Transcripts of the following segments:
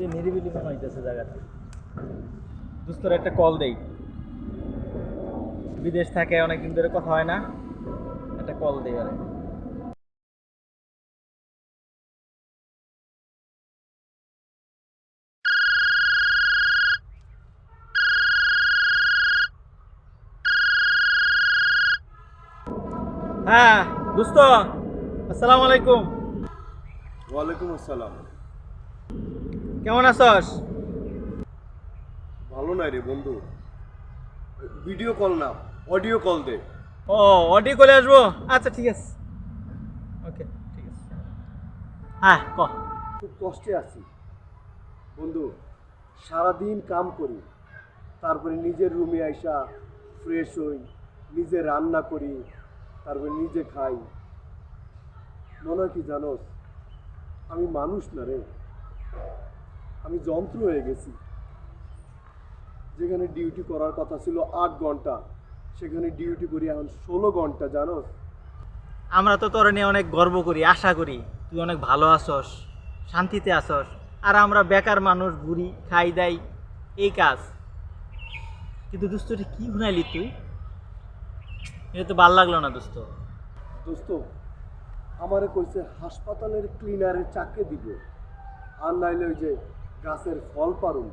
যে নিরিবিলি মনে হইতেছে জায়গাটা। দোস্তর, একটা কল দেই। বিদেশ থাকে, অনেকদিন ধরে কথা হয় না। একটা কল দেই আরে হ্যাঁ দোস্ত, আসসালামু আলাইকুম। ওয়ালাইকুম আসসালাম। কেমন আছস? ভালো নাই রে বন্ধু। ভিডিও কল না অডিও কল দে। ও অডিও করে আসব? আচ্ছা ঠিক আছে। ওকে ঠিক আছে। হ্যাঁ ক? খুব কষ্টে আছি। বন্ধু সারাদিন কাম করি। তারপরে নিজের রুমে আইসা ফ্রেশ হই নিজে রান্না করি তারপরে নিজে খাই। মনে হয় কি জানোস? আমি মানুষ না রে। আমি যন্ত্র হয়ে গেছি। যেখানে ডিউটি করার কথা ছিল আট ঘণ্টা সেখানে ডিউটি করি এখন ষোলো ঘণ্টা জানোস আমরা তো তোর নিয়ে অনেক গর্ব করি আশা করি। তুই অনেক ভালো আছস শান্তিতে আছস। আর আমরা বেকার মানুষ ঘুরি খাই দাই এই কাজ। কিন্তু দোস্ত এটা কি শুনাইলি তুই? এটা তো ভালো লাগল না দোস্ত। দোস্ত আমারে কইছে হাসপাতালের ক্লিনারের চাকরি দিব। আর নাইলে ওই যে গাছের ফল পারুন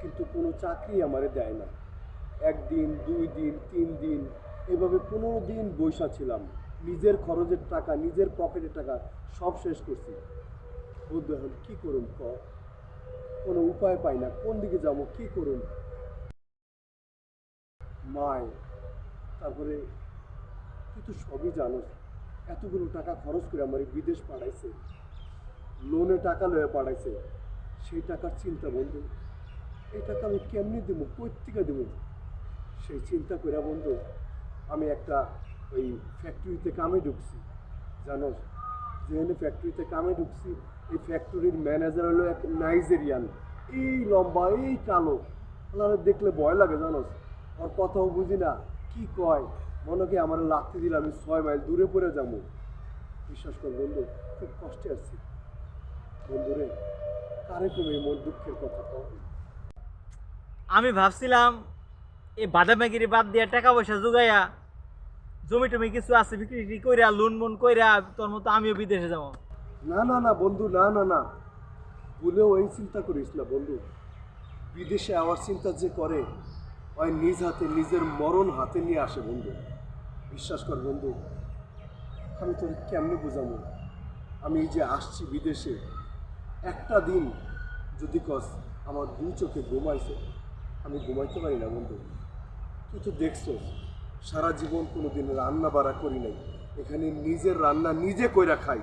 কিন্তু কোনো চাকরি আমারে দেয় না। একদিন, দুই দিন, তিন দিন, এভাবে পনেরো দিন বৈশা ছিলাম। নিজের খরচের টাকা, নিজের পকেটের টাকা সব শেষ করছি। বন্ধু এখন কী করুন ক? কোনো উপায় পাই না, কোন দিকে যাব, কী করুন মায়, তারপরে তুই তো সবই জানোস, এতগুলো টাকা খরচ করে আমার বিদেশ পাঠাইছে। লোনে টাকা লয়ে পাঠাইছে। সেই টাকার চিন্তা বন্ধু। এই টাকা আমি কেমনি দেবো? কৈত্তিকা দেবো? সেই চিন্তা করে বন্ধু, আমি একটা ওই ফ্যাক্টরিতে কামে ঢুকছি। জানো, যেখানে ফ্যাক্টরিতে কামে ঢুকছি, এই ফ্যাক্টরির ম্যানেজার হলো এক নাইজেরিয়ান এই লম্বা, এই কালো। ওনারা দেখলে ভয় লাগে জানোস ওর কথাও বুঝি না, কি কয়? মনে কি আমার লাগতে দিলে আমি ছয় মাইল দূরে পড়ে যাব। বিশ্বাস কর বন্ধু, খুব কষ্টে আছি। বন্ধুরে কারে তুমি মোর দুঃখের কথা কও? আমি ভাবছিলাম এই বাদামাগিরি বাদ দিয়ে টাকা পয়সা জোগাইয়া জমি টমি কিছু আছে বিক্রি টিক্রি কইরা লোন মোন কইরা তোর মতো আমিও বিদেশে যাব। না না না বন্ধু না না না। ভুলেও এই চিন্তা করিস না বন্ধু। বিদেশে আওয়ার চিন্তা যে করে ওই নিজ হাতে নিজের মরণ হাতে নিয়ে আসে বন্ধু। বিশ্বাস কর বন্ধু আমি তোর কেমনে বোঝাবো আমি এই যে আসছি বিদেশে একটা দিন যদি কস আমার দুই চোখে ঘুমাইছে, আমি ঘুমাইতে পারি না বন্ধু। তুই তো দেখছ সারা জীবন কোনো দিন রান্না বাড়া করি নাই। এখানে নিজের রান্না নিজে কইরা খাই।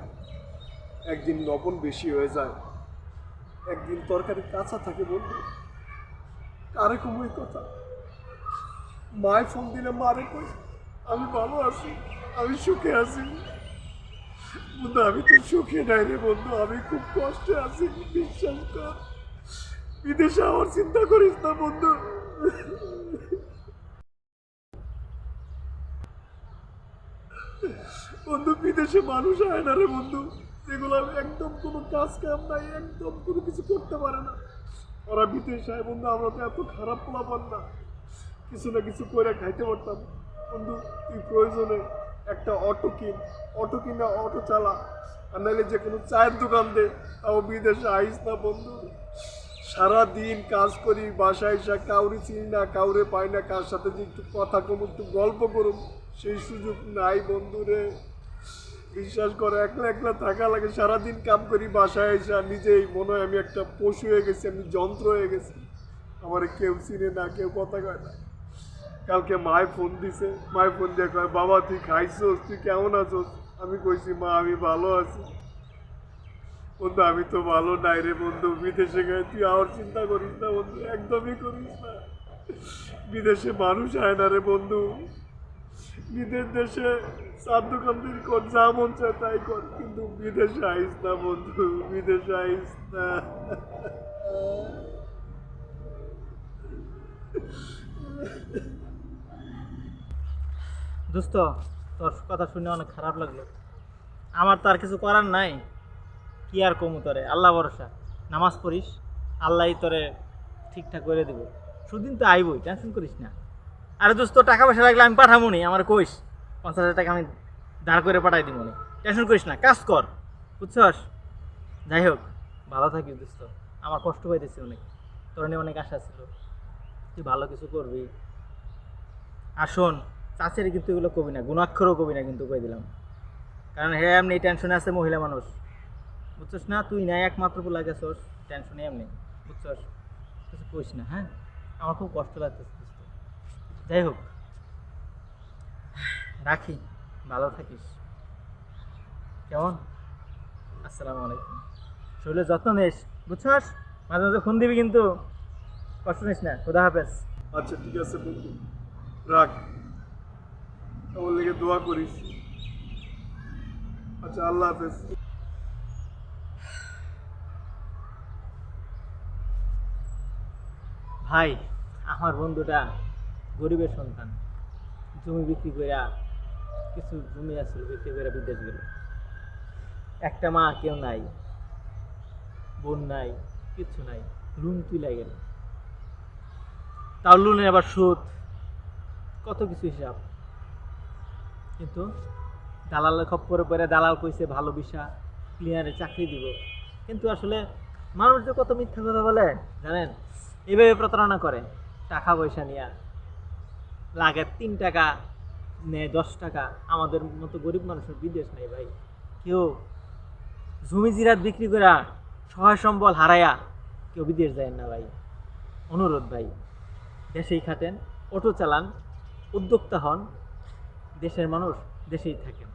একদিন লবণ বেশি হয়ে যায়। একদিন তরকারি কাঁচা থাকে বলব কারে কমই কথা? মায় ফোন দিলে মারে কই? আমি ভালো আছি, আমি সুখে আছি। বন্ধু, আমি তো সুখে নাই রে বন্ধু, আমি খুব কষ্টে আছি বিশ্বাস কর বিদেশে আমার চিন্তা করিস না বন্ধু। বন্ধু, বিদেশে মানুষ হয় না রে বন্ধু যেগুলো একদম কোনো কাজ কাম নাই, একদম কোনো কিছু করতে পারে না। ওরা বিদেশে হয় বন্ধু, আমরা তো এত খারাপ পোলাপান না, কিছু না কিছু করে খাইতে পারতাম। বন্ধু, তুই প্রয়োজনে একটা অটো কিন অটো কিনা অটো চালা। আর নাহলে যে কোনো চায়ের দোকান দে, তাও বিদেশে আইস না বন্ধু। সারা দিন কাজ করি, বাসায় এসে কাউরে চিনি না, কাউরে পাই না, কার সাথে যে একটু কথা কম, একটু গল্প করুম, সেই সুযোগ নাই বন্ধু রে। বিশ্বাস করে, একলা একলা থাকা লাগে, সারাদিন কাম করি, বাসায় এসে নিজেই মনে হয় আমি একটা পশু হয়ে গেছি, আমি যন্ত্র হয়ে গেছি। আমার কেউ চিনে না, কেউ কথা কয় না। কালকে মায় ফোন দিছে মায় ফোন দিয়ে কয়, বাবা, তুই খাইছোস? তুই কেমন আছোস? আমি কইছি, মা, আমি ভালো আছি। বন্ধু, আমি তো ভালো নাই রে বন্ধু, বিদেশে গেলে তুই আর চিন্তা করিস না বন্ধু, একদমই করিস না। বিদেশে মানুষ হয় না রে বন্ধু। বিদেশ দেশে চার দোকানদার কর, যা মন চায় তাই কর, কিন্তু বিদেশে আইস না বন্ধু, বিদেশে আইস না। দোস্ত তোর কথা শুনে অনেক খারাপ লাগল। আমার তো আর কিছু করার নাই। কি আর কমু তোরে? আল্লাহ ভরসা। নামাজ পড়িস, আল্লাহ তোরে ঠিকঠাক করে দিব। সুদিন তো আইবই টেনশন করিস না। আরে দোস্ত, টাকা পয়সা লাগলে আমি পাঠাবো নি আমার কইস। পঞ্চাশ হাজার টাকা আমি দাঁড় করে পাঠাই দিব নি টেনশন করিস না, কাজ কর, বুঝছস? যাই হোক, ভালো থাকিস দোস্ত। আমার কষ্ট পাইতেছি অনেক। তোর নিয়ে অনেক আশা ছিল। তুই ভালো কিছু করবি। আর শোন চাষের কিন্তু এগুলো কবি না, গুণাক্ষরও কবি না কিন্তু কই দিলাম। কারণ হ্যাঁ এমনি টেনশনে আছে মহিলা মানুষ। বুঝছস না? তুই না একমাত্র পোলা গেছস, টেনশনে এমনি। বুঝছস? কিছু কইস না হ্যাঁ? আমার খুব কষ্ট লাগতেছে। যাই হোক। রাখি, ভালো থাকিস। কেমন? আসসালামু আলাইকুম। শরীরের যত্ন নিস, বুঝছস? মাঝে মাঝে ফোন দিবি কিন্তু। কষ্ট নিস না, খুদা হাফেজ। আচ্ছা ঠিক আছে রাখ। আমার লেগে দোয়া করিস আচ্ছা আল্লাহ হাফেজ। ভাই, আমার বন্ধুটা গরিবের সন্তান। জমি বিক্রি করে কিছু জমি আসছিল বিক্রি করে বিদেশ গেল। একটা মা কেউ নাই, বোন নাই কিচ্ছু নাই, রুম তুলে গেল। তার লোনের আবার সুদ, কত কিছু হিসাব? কিন্তু দালালের খপ্পরে পরে দালাল কইছে ভালো বিষা ক্লিয়ারে চাকরি দিব। কিন্তু আসলে মানুষ যে কত মিথ্যা কথা বলে, জানেন? এইভাবে প্রতারণা করে, টাকা পয়সা নিয়ে। লাগে তিন টাকা, নেয় দশ টাকা। আমাদের মতো গরিব মানুষের বিদেশ নেই ভাই। কেউ জমি জিরাত বিক্রি করা সহায় সম্বল হারায়া কেউ বিদেশ যায় না ভাই। অনুরোধ ভাই, দেশেই খাটেন, অটো চালান, উদ্যোক্তা হন দেশের মানুষ দেশেই থাকেন